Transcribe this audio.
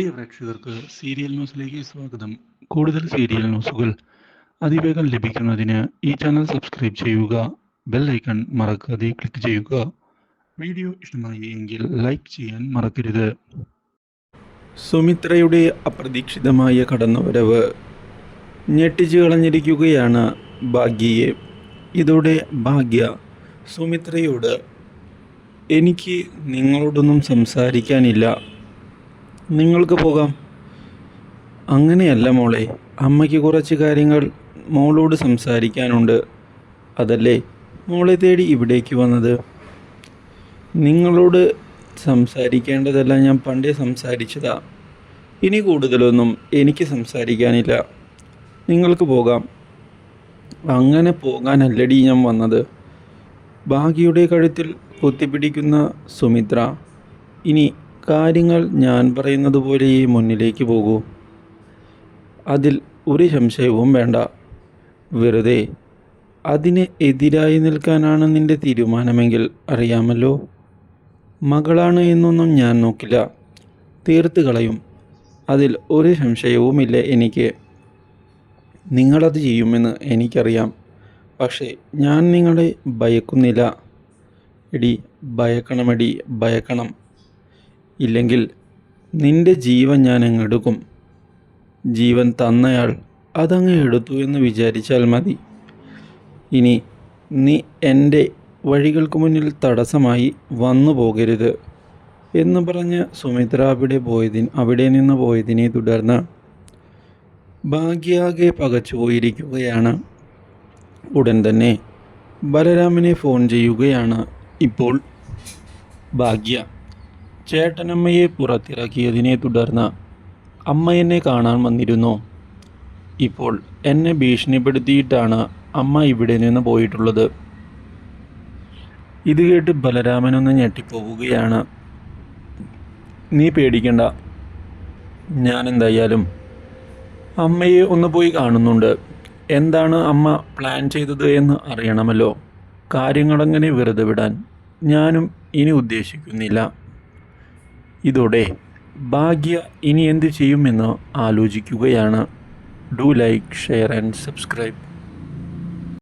പ്രിയ പ്രേക്ഷകർക്ക് സീരിയൽ ന്യൂസിലേക്ക് സ്വാഗതം. കൂടുതൽ സീരിയൽ ന്യൂസുകൾ അതിവേഗം ലഭിക്കുന്നതിന് ഈ ചാനൽ സബ്സ്ക്രൈബ് ചെയ്യുക ബെൽ ഐക്കൺ മറക്കാതെ ക്ലിക്ക് ചെയ്യുക. വീഡിയോ ഇഷ്ടമായി എങ്കിൽ ലൈക്ക് ചെയ്യാൻ മറക്കരുത്. സുമിത്രയുടെ അപ്രതീക്ഷിതമായ കടന്നുവരവ് ഞെട്ടിച്ചു കളഞ്ഞിരിക്കുകയാണ് ഭാഗ്യയെ. ഇതോടെ ഭാഗ്യ സുമിത്രയോട് എനിക്ക് നിങ്ങളോടൊന്നും സംസാരിക്കാനില്ല. നിങ്ങൾക്ക് പോകാം. അങ്ങനെയല്ല മോളെ. അമ്മയ്ക്ക് കുറച്ച് കാര്യങ്ങൾ മോളോട് സംസാരിക്കാനുണ്ട്. അതല്ലേ മോളെ തേടി ഇവിടേക്ക് വന്നത്? നിങ്ങളോട് സംസാരിക്കേണ്ടതെല്ലാം ഞാൻ പണ്ടേ സംസാരിച്ചതാ. ഇനി കൂടുതലൊന്നും എനിക്ക് സംസാരിക്കാനില്ല. നിങ്ങൾക്ക് പോകാം. അങ്ങനെ പോകാനല്ലടി ഞാൻ വന്നത്. ഭാഗ്യയുടെ കഴുത്തിൽ കുത്തിപ്പിടിക്കുന്ന സുമിത്ര ഇനി കാര്യങ്ങൾ ഞാൻ പറയുന്നത് പോലെ ഈ മുന്നിലേക്ക് പോകൂ. അതിൽ ഒരു സംശയവും വേണ്ട. വെറുതെ അതിന് എതിരായി നിൽക്കാനാണ് നിന്റെ തീരുമാനമെങ്കിൽ അറിയാമല്ലോ. മകളാണ് എന്നൊന്നും ഞാൻ നോക്കില്ല. തീർത്ത് കളയും. അതിൽ ഒരു സംശയവുമില്ല എനിക്ക്. നിങ്ങളത് ചെയ്യുമെന്ന് എനിക്കറിയാം. പക്ഷേ ഞാൻ നിങ്ങളെ ഭയക്കുന്നില്ല. എടി ഭയക്കണമെടി ഭയക്കണം. ഇല്ലെങ്കിൽ നിന്റെ ജീവൻ ഞാൻ അങ്ങ് എടുക്കും. ജീവൻ തന്നയാൾ അതങ്ങ് എടുത്തു എന്ന് വിചാരിച്ചാൽ മതി. ഇനി നീ എന്റെ വഴികൾക്ക് മുന്നിൽ തടസ്സമായി വന്നു പോകരുത് എന്ന് പറഞ്ഞ് സുമിത്ര അവിടെ പോയതിന് അവിടെ നിന്ന് പോയതിനെ തുടർന്ന് ഭാഗ്യാകെ പകച്ചു പോയിരിക്കുകയാണ്. ഉടൻ തന്നെ ബലരാമനെ ഫോൺ ചെയ്യുകയാണ് ഇപ്പോൾ ഭാഗ്യ. ചേട്ടനമ്മയെ പുറത്തിറക്കിയതിനെ തുടർന്ന് അമ്മ എന്നെ കാണാൻ വന്നിരുന്നു. ഇപ്പോൾ എന്നെ ഭീഷണിപ്പെടുത്തിയിട്ടാണ് അമ്മ ഇവിടെ നിന്ന് പോയിട്ടുള്ളത്. ഇത് കേട്ട് ബലരാമനൊന്ന് ഞെട്ടിപ്പോവുകയാണ്. നീ പേടിക്കണ്ട. ഞാൻ എന്തായാലും അമ്മയെ ഒന്ന് പോയി കാണുന്നുണ്ട്. എന്താണ് അമ്മ പ്ലാൻ ചെയ്തത് എന്ന് അറിയണമല്ലോ. കാര്യങ്ങളങ്ങനെ വെറുതെ വിടാൻ ഞാനും ഇനി ഉദ്ദേശിക്കുന്നില്ല. ഇതോടെ ഭാഗ്യ ഇനി എന്ത് ചെയ്യുമെന്ന് ആലോചിക്കുകയാണ്. Do like share and subscribe.